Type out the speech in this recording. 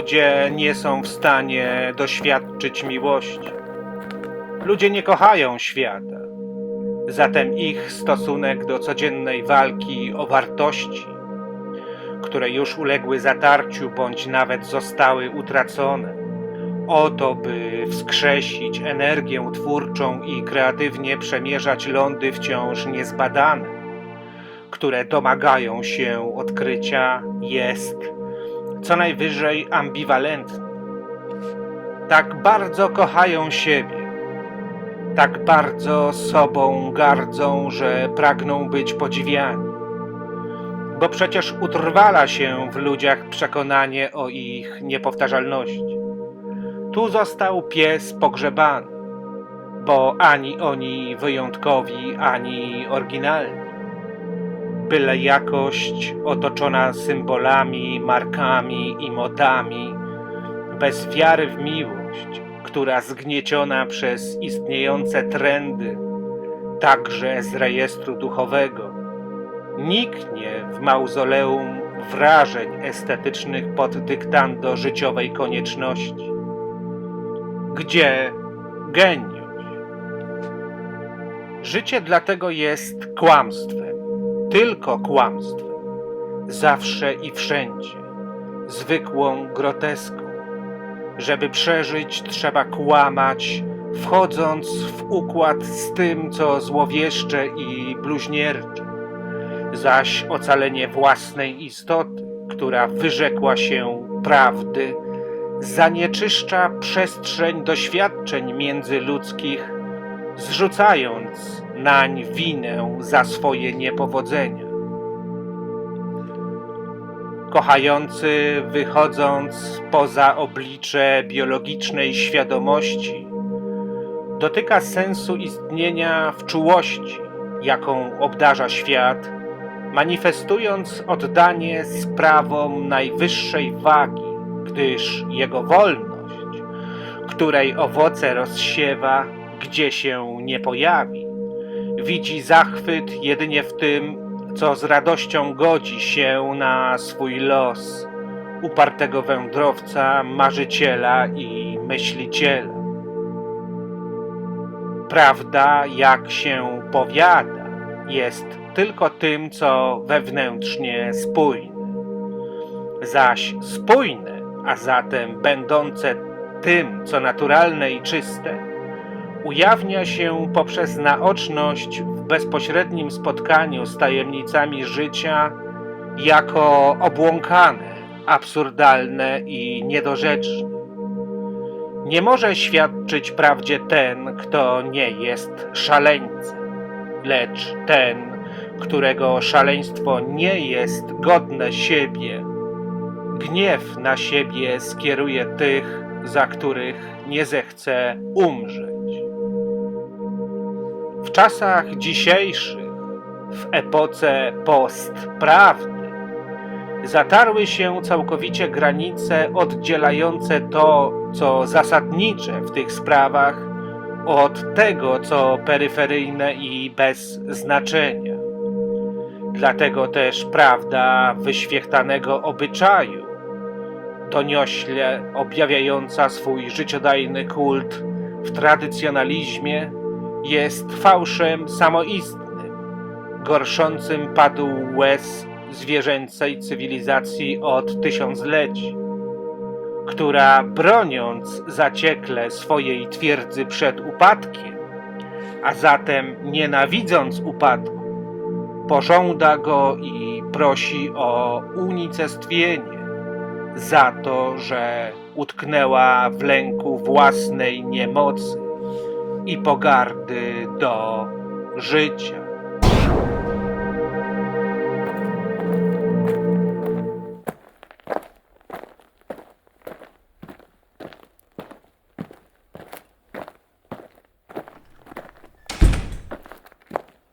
Ludzie nie są w stanie doświadczyć miłości. Ludzie nie kochają świata. Zatem ich stosunek do codziennej walki o wartości, które już uległy zatarciu bądź nawet zostały utracone, o to, by wskrzesić energię twórczą i kreatywnie przemierzać lądy wciąż niezbadane, które domagają się odkrycia, jest co najwyżej ambiwalentny. Tak bardzo kochają siebie, tak bardzo sobą gardzą, że pragną być podziwiani. Bo przecież utrwala się w ludziach przekonanie o ich niepowtarzalności. Tu został pies pogrzebany, bo ani oni wyjątkowi, ani oryginalni byle jakość otoczona symbolami, markami i modami, bez wiary w miłość, która zgnieciona przez istniejące trendy, także z rejestru duchowego, niknie w mauzoleum wrażeń estetycznych pod dyktando życiowej konieczności. Gdzie geniusz? Życie dlatego jest kłamstwem tylko kłamstwem, zawsze i wszędzie, zwykłą groteską. Żeby przeżyć, trzeba kłamać, wchodząc w układ z tym, co złowieszcze i bluźniercze. Zaś ocalenie własnej istoty, która wyrzekła się prawdy, zanieczyszcza przestrzeń doświadczeń międzyludzkich, zrzucając nań winę za swoje niepowodzenia. Kochający, wychodząc poza oblicze biologicznej świadomości, dotyka sensu istnienia w czułości, jaką obdarza świat, manifestując oddanie sprawom najwyższej wagi, gdyż jego wolność, której owoce rozsiewa, gdzie się nie pojawi, widzi zachwyt jedynie w tym, co z radością godzi się na swój los upartego wędrowca, marzyciela i myśliciela. Prawda, jak się powiada, jest tylko tym, co wewnętrznie spójne. Zaś spójne, a zatem będące tym, co naturalne i czyste, ujawnia się poprzez naoczność w bezpośrednim spotkaniu z tajemnicami życia jako obłąkane, absurdalne i niedorzeczne. Nie może świadczyć prawdzie ten, kto nie jest szaleńcem, lecz ten, którego szaleństwo nie jest godne siebie, gniew na siebie skieruje tych, za których nie zechce umrzeć. W czasach dzisiejszych, w epoce postprawdy, zatarły się całkowicie granice oddzielające to, co zasadnicze w tych sprawach, od tego, co peryferyjne i bez znaczenia. Dlatego też prawda wyświechtanego obyczaju, doniośle objawiająca swój życiodajny kult w tradycjonalizmie, jest fałszem samoistnym, gorszącym padł łez zwierzęcej cywilizacji od tysiącleci, która broniąc zaciekle swojej twierdzy przed upadkiem, a zatem nienawidząc upadku, pożąda go i prosi o unicestwienie za to, że utknęła w lęku własnej niemocy i pogardy do życia.